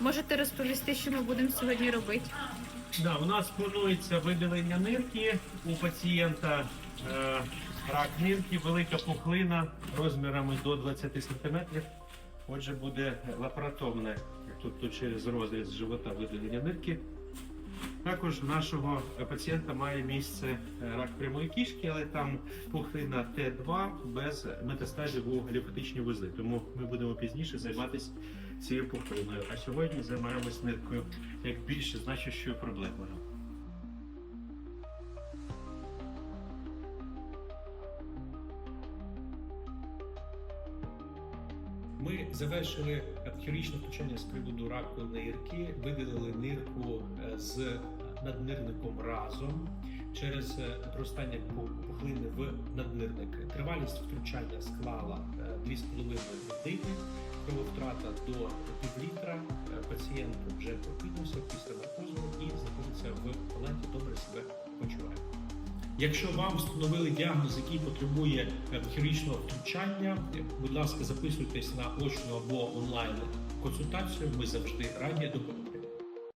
Можете розповісти, що ми будемо сьогодні робити? Да, у нас планується видалення нирки у пацієнта. Е, рак нирки, велика пухлина розмірами до 20 см. Отже, буде лапаратомне, тобто через розріз живота видалення нирки. Також нашого пацієнта має місце е, рак прямої кішки, але там пухлина Т2 без метастазів у лімфатичні вузли. Тому ми будемо пізніше займатися цією пухлиною. А сьогодні займаємось ниркою як більш значущою проблемою. Ми завершили хірургічне втручання з приводу раку нирки, видалили нирку е, з наднирником разом через е, проростання пухлини в наднирник. Тривалість втручання склала е, 2,5 години, крововтрата до півлітра. Е, Пацієнт вже прокинувся після наркозу і знаходиться в палаті, добре себе почуває. Якщо вам встановили діагноз, який потребує е, хірургічного втручання, е, будь ласка, записуйтесь на очну або онлайн консультацію. Ми завжди раді допомогти.